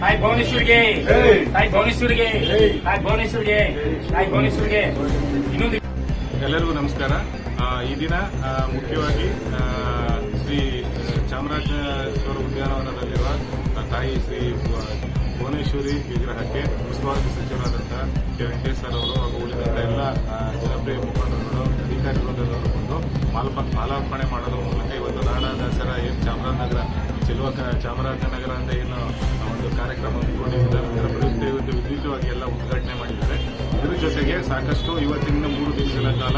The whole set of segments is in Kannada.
ತಾಯಿ ಭುವನೇಶ್ವರಿಗೆ. ಜೈ. ತಾಯಿ ಭುವನೇಶ್ವರಿಗೆ. ಜೈ. ತಾಯಿ ಭುವನೇಶ್ವರಿಗೆ. ತಾಯಿ ಭುವನೇಶ್ವರಿಗೆ. ಇನ್ನೊಂದು ಎಲ್ಲರಿಗೂ ನಮಸ್ಕಾರ. ಆ, ಈ ದಿನ ಮುಖ್ಯವಾಗಿ ಶ್ರೀ ಚಾಮರಾಜೇಶ್ವರ ಉದ್ಯಾನವನದಲ್ಲಿರುವ ತಾಯಿ ಶ್ರೀ ಭುವ- ಭುವನೇಶ್ವರಿ ವಿಗ್ರಹಕ್ಕೆ ಉಸ್ತುವಾರಿ ಸಚಿವರಾದಂತಹ ಕೆ. ವೆಂಕಟೇಶ್ ಸರ್ ಅವರು ಹಾಗೂ ಉಳಿದಂತ ಎಲ್ಲ ಜನಪ್ರಿಯ ಮುಖಂಡರುಗಳು ಅಧಿಕಾರಿ ವೃಂದದವರು ಬಂದು ಮಾಲಪ ಮಾಲಾರ್ಪಣೆ ಮಾಡೋದ್ರ ಮೂಲಕ ಇವತ್ತು ನಾಡ ದಸರಾ ಏನು ಚಾಮರಾಜನಗರ ಚೆಲುವ ಚಾಮರಾಜನಗರ ಅಂತ ಏನು ಜೊತೆಗೆ ಸಾಕಷ್ಟು ಇವತ್ತಿನಿಂದ ಮೂರು ದಿನಗಳ ಕಾಲ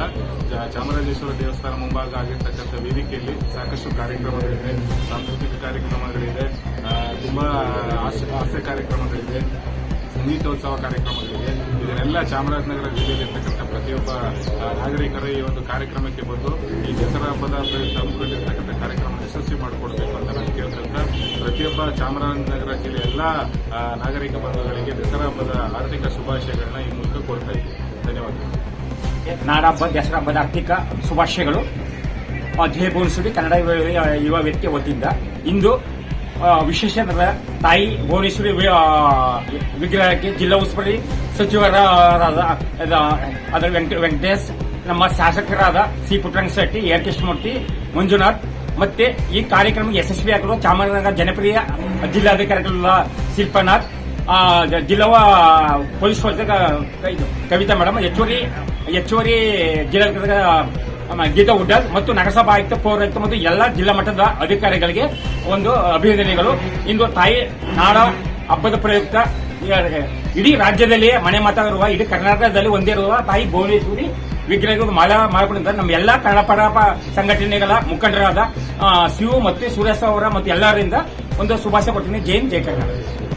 ಚಾಮರಾಜೇಶ್ವರ ದೇವಸ್ಥಾನ ಮುಂಭಾಗ ಆಗಿರ್ತಕ್ಕಂಥ ವೇದಿಕೆಯಲ್ಲಿ ಸಾಕಷ್ಟು ಕಾರ್ಯಕ್ರಮಗಳಿದೆ, ಸಾಂಸ್ಕೃತಿಕ ಕಾರ್ಯಕ್ರಮಗಳಿದೆ ತುಂಬಾ ಹಾಸ್ಯ ಕಾರ್ಯಕ್ರಮಗಳಿದೆ, ಸಂಗೀತೋತ್ಸವ ಕಾರ್ಯಕ್ರಮಗಳಿದೆ. ಇದನ್ನೆಲ್ಲ ಚಾಮರಾಜನಗರ ಜಿಲ್ಲೆಯಲ್ಲಿರ್ತಕ್ಕಂಥ ಪ್ರತಿಯೊಬ್ಬ ನಾಗರಿಕರ ಈ ಒಂದು ಕಾರ್ಯಕ್ರಮಕ್ಕೆ ಬಂದು ಈ ದಸರಾ ಹಬ್ಬದ ಪ್ರಯುಕ್ತ ಹಮ್ಮಿಕೊಂಡಿರ್ತಕ್ಕಂಥ ಕಾರ್ಯಕ್ರಮ ಯಶಸ್ವಿ ಮಾಡಿಕೊಡ್ಬೇಕು ಪ್ರತಿಯೊಬ್ಬ ಚಾಮರಾಜನಗರ ಜಿಲ್ಲೆ ಎಲ್ಲ ನಾಗರಿಕ ಬಂಧುಗಳಿಗೆ ದಸರಾ ಹಬ್ಬದ ಆರ್ಥಿಕ ಶುಭಾಶಯಗಳನ್ನ ಈ ಮೂಲಕ ಕೋರ್ತಾ ಇದ್ದೀವಿ ಧನ್ಯವಾದಗಳು. ನಾಡಹಬ್ಬ ದಸರಾ ಹಬ್ಬದ ಆರ್ಥಿಕ ಶುಭಾಶಯಗಳು. ಕನ್ನಡ ಯುವ- ವ್ಯಕ್ತಿ ಹೊತ್ತಿದ್ದ ಇಂದು ವಿಶೇಷ ತಾಯಿ ಭುವನೇಶ್ವರಿ ವಿಗ್ರಹಕ್ಕೆ ಜಿಲ್ಲಾ ಉಸ್ತುವಾರಿ ಸಚಿವರಾದ, ಅದ- ಅದರ ವೆಂಕ- ವೆಂಕಟೇಶ್, ನಮ್ಮ ಶಾಸಕರಾದ ಸಿ ಪುಟ್ಟರಂಗ ಶೆಟ್ಟಿ ಎರ್ ಕೃಷ್ಣಮೂರ್ತಿ, ಮಂಜುನಾಥ್ ಮತ್ತೆ ಈ ಕಾರ್ಯಕ್ರಮ ಯಶಸ್ವಿಯಾಗಲು ಚಾಮರಾಜನಗರ ಜನಪ್ರಿಯ ಜಿಲ್ಲಾಧಿಕಾರಿಗಳ ಶಿಲ್ಪನಾಥ್ ಜಿಲ್ಲಾ ಪೊಲೀಸ್ ಇದು, ಕವಿತಾ ಮೇಡಮ್, ಹೆಚ್ಚುವರಿ ಹೆಚ್ಚುವರಿ ಜಿಲ್ಲಾಧಿಕಾರಿ ಗೀತಾ ಉಡ್ಡಲ್ ಮತ್ತು ನಗರಸಭಾ ಆಯುಕ್ತ ಪೌರಾಯುಕ್ತ ಮತ್ತು ಎಲ್ಲ ಜಿಲ್ಲಾ ಮಟ್ಟದ ಅಧಿಕಾರಿಗಳಿಗೆ ಒಂದು ಅಭಿನಂದನೆಗಳು. ಇಂದು ತಾಯಿ ನಾಡ ಹಬ್ಬದ ಪ್ರಯುಕ್ತ ಇಡೀ ರಾಜ್ಯದಲ್ಲಿ ಮನೆ ಮಾತಾಡಿರುವ ಇಡೀ ಕರ್ನಾಟಕದಲ್ಲಿ ಒಂದೇ ಇರುವ ತಾಯಿ ಭುವನೇಶ್ವರಿ ವಿಗ್ರಹಗಳು ಮಾಲ ಮಾಡಿಕೊಂಡಿದ್ದಾರೆ ನಮ್ಮ ಎಲ್ಲಾ ಕನ್ನಡಪರ ಸಂಘಟನೆಗಳ ಮುಖಂಡರಾದ ಶಿವು ಮತ್ತು ಸುರೇಶ್ ಅವರ ಮತ್ತು ಎಲ್ಲರಿಂದ ಒಂದು ಶುಭಾಶಯ ಕೊಡ್ತೀನಿ. ಜೈನ್ ಜೈ ಕರ್ನಾಟಕ.